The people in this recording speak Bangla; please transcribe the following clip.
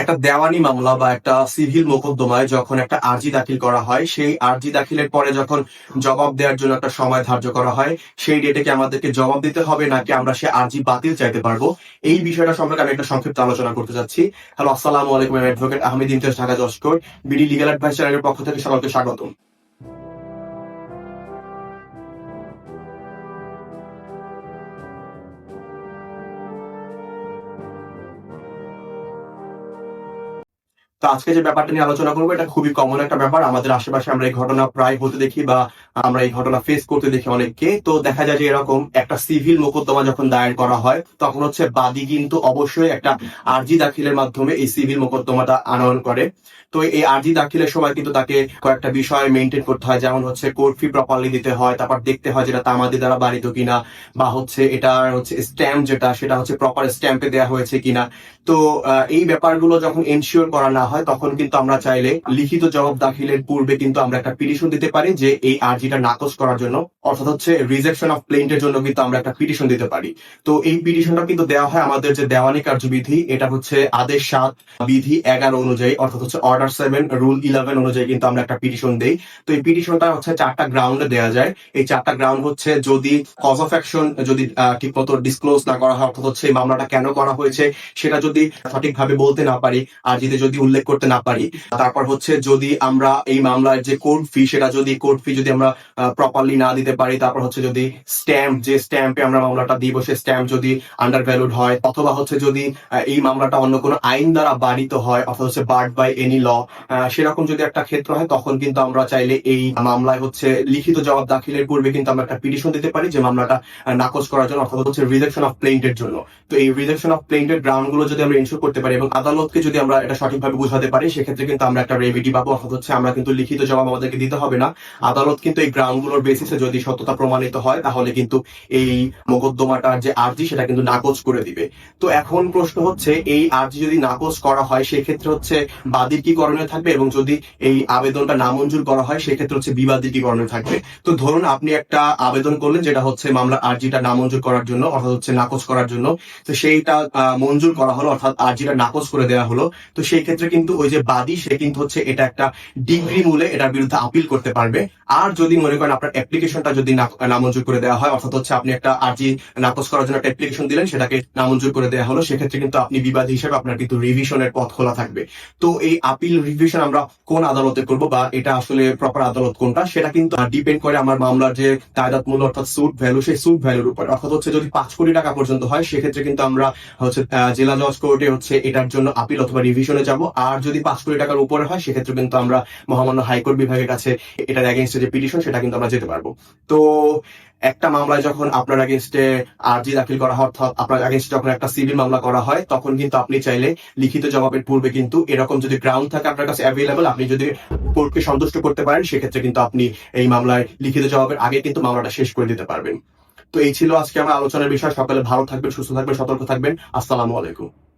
একটা দেওয়ানি মামলা বা একটা সিভিল মোকদ্দমায় যখন একটা আর্জি দাখিল করা হয়, সেই আর্জি দাখিলের পরে যখন জবাব দেওয়ার জন্য একটা সময় ধার্য করা হয়, সেই ডেটে কি আমাদেরকে জবাব দিতে হবে নাকি আমরা সে আর্জি বাতিল চাইতে পারব? এই বিষয়টা সম্পর্কে আমি একটা সংক্ষিপ্ত আলোচনা করতে চাচ্ছি। হ্যালো, আসসালামু আলাইকুম অ্যাডভোকেট আহমেদ ইমতিয়াজ, ঢাকা জস্কর বিডি লিগাল অ্যাডভাইস চ্যানেলের পক্ষ থেকে সকলকে স্বাগতম। তো আজকে যে ব্যাপারটা নিয়ে আলোচনা করব, এটা খুবই কমন একটা ব্যাপার। আমাদের আশেপাশে আমরা এই ঘটনা প্রায় হতে দেখি বা আমরা এই ঘটনা ফেস করতে দেখি অনেককে। তো দেখা যায় যে এরকম একটা সিভিল মোকদ্দমা যখন দায়ের করা হয়, তখন হচ্ছে বাদী কিন্তু অবশ্যই একটা আর্জি দাখিলের মাধ্যমে এই সিভিল মোকদ্দমাটা আনয়ন করে। তো এই আর্জি দাখিলের সময় কিন্তু তাকে কয়েকটা বিষয় মেনটেন করতে হয়, যেমন হচ্ছে কোর্ট ফি প্রপারলি দিতে হয়, তারপর দেখতে হয় যেটা তামাদি দ্বারা বাড়িত কিনা, বা হচ্ছে এটা হচ্ছে স্ট্যাম্প যেটা, সেটা হচ্ছে প্রপার স্ট্যাম্পে দেওয়া হয়েছে কিনা। তো এই ব্যাপারগুলো যখন এনশিওর করা না হয়, তখন কিন্তু আমরা চাইলে লিখিত জবাব দাখিলের পূর্বে কিন্তু আমরা একটা পিটিশন দিতে পারি যে এই আর্জিটা নাকচ করার জন্য, অর্থাৎ হচ্ছে রিজেকশন অফ প্লেন্টের জন্য কিন্তু আমরা একটা পিটিশন দিতে পারি। তো এই পিটিশনটা কিন্তু দেওয়া হয় আমাদের যে দেওয়ানি কার্যবিধি, এটা হচ্ছে আদেশ সাত, বিধি এগারো অনুযায়ী, অর্থাৎ হচ্ছে অর্ডার সেভেন রুল ইলেভেন অনুযায়ী কিন্তু আমরা একটা পিটিশন দেই। তো এই পিটিশনটা হচ্ছে চারটা গ্রাউন্ডে দেওয়া যায়। এই চারটা গ্রাউন্ড হচ্ছে যদি কজ অফ অ্যাকশন যদি ঠিক মতো ডিসক্লোজ না করা হয়, অর্থাৎ হচ্ছে এই মামলাটা কেন করা হয়েছে, সেটা যদি সঠিকভাবে বলতে না পারি, আর যদি যদি উল্লেখ করতে না পারি। তারপর হচ্ছে যদি আমরা এই মামলার যে কোর্ট ফি সেটা যদি কোর্ট ফি যদি আমরা প্রপারলি না দিতে পারি, তারপর হচ্ছে যদি স্ট্যাম্প যে স্ট্যাম্পে আমরা মামলাটা দিব, সে স্ট্যাম্প যদি আন্ডার ভ্যালুড হয়, অথবা হচ্ছে যদি এই মামলাটা অন্য কোনো আইন দ্বারা বাড়িত হয়, অথবা হচ্ছে বার্ড বাই এনি ল সেরকম যদি একটা ক্ষেত্র হয়, তখন কিন্তু আমরা চাইলে এই মামলায় হচ্ছে লিখিত জবাব দাখিলের পূর্বে কিন্তু আমরা একটা পিটিশন দিতে পারি, যে মামলাটা নাকচ করার জন্য, অথবা হচ্ছে রিজেকশন অফ প্লেন্টের জন্য। তো এই রিজেকশন অফ প্লেন্টের গ্রাউন্ডগুলো যদি আমরা ইনশোর করতে পারি এবং আদালতকে যদি আমরা এটা সঠিকভাবে বুঝাতে পারি, সেক্ষেত্রে কিন্তু আমরা একটা রেমিডি পাবো। অর্থাৎ হচ্ছে আমরা কিন্তু লিখিত জবাব আমাদেরকে দিতে হবে না। আদালত কিন্তু এই গ্রাউন্ডগুলোর বেসিসে যদি সত্যতা প্রমাণিত হয়, তাহলে কিন্তু এই মোকদ্দমাটার যে আর্জি, সেটা কিন্তু নাকচ করে দিবে। তো এখন প্রশ্ন হচ্ছে, এই আর্জি যদি নাকচ করা হয়, সেক্ষেত্রে হচ্ছে বাদীর কি করণীয় থাকবে? এবং যদি এই আবেদনটা নামঞ্জুর করা হয়, সেক্ষেত্রে হচ্ছে বিবাদীর কি করণীয় থাকবে? তো ধরুন আপনি একটা আবেদন করলেন, যেটা হচ্ছে মামলা আর্জিটা নামঞ্জুর করার জন্য, অর্থাৎ হচ্ছে নাকচ করার জন্য। তো সেইটা মঞ্জুর করা হলো, অর্থাৎ আর্জিটা নাকচ করে দেওয়া হলো। তো সেই ক্ষেত্রে কিন্তু ওই যে বাদী, সে কিন্তু হচ্ছে এটা একটা ডিগ্রি মূলে এটার বিরুদ্ধে আপিল করতে পারবে। আর যদি মনে করেন আপনার অ্যাপ্লিকেশনটা যদি নামঞ্জুর করে দেওয়া হয়, অর্থাৎ হচ্ছে আপনি একটা আর্জি নাকচ করার জন্য একটা অ্যাপ্লিকেশন দিলেন, সেটাকে নামঞ্জুর করে দেওয়া হলো, সেক্ষেত্রে কিন্তু আপনি বিবাদী হিসেবে আপনার কিন্তু রিভিশনের পথ খোলা থাকবে। তো এই আপিল রিভিশন আমরা কোন আদালতে করব বা এটা আসলে প্রপার আদালত কোনটা, সেটা কিন্তু ডিপেন্ড করে আমার মামলার যে দায়দাত মূল্য অর্থাৎ সুট ভ্যালু সেই সুট ভ্যালুর উপর। অর্থাৎ হচ্ছে যদি পাঁচ কোটি টাকা পর্যন্ত হয়, সেক্ষেত্রে কিন্তু আমরা হচ্ছে জেলা জজ কোর্টে হচ্ছে এটার জন্য আপিল অথবা রিভিশনে যাব। আর যদি পাঁচ কোটি টাকার উপরে হয়, সেক্ষেত্রে কিন্তু আমরা মহামান্য হাইকোর্ট বিভাগের কাছে এটার এগেনস্টে যে পিটিশন সেটা কিন্তু আমরা যেতে পারব। তো একটা মামলায় যখন আপনার এগেনস্টে আর্জি দাখিল করা হয়, অর্থাৎ আপনার এগেনস্টে যখন একটা সিভিল মামলা করা হয়, তখন কিন্তু আপনি চাইলে লিখিত জবাবের পূর্বে কিন্তু এরকম যদি গ্রাউন্ড থাকে আপনার কাছে অ্যাভেলেবল আপনি যদি কোর্টকে সন্তুষ্ট করতে পারেন, সেক্ষেত্রে কিন্তু আপনি এই মামলায় লিখিত জবাবের আগে কিন্তু মামলাটা শেষ করে দিতে পারবেন। তো এই ছিল আজকে আমার আলোচনার বিষয়। সকালে ভালো থাকবেন, সুস্থ থাকবেন, সতর্ক থাকবেন। আসসালামু আলাইকুম।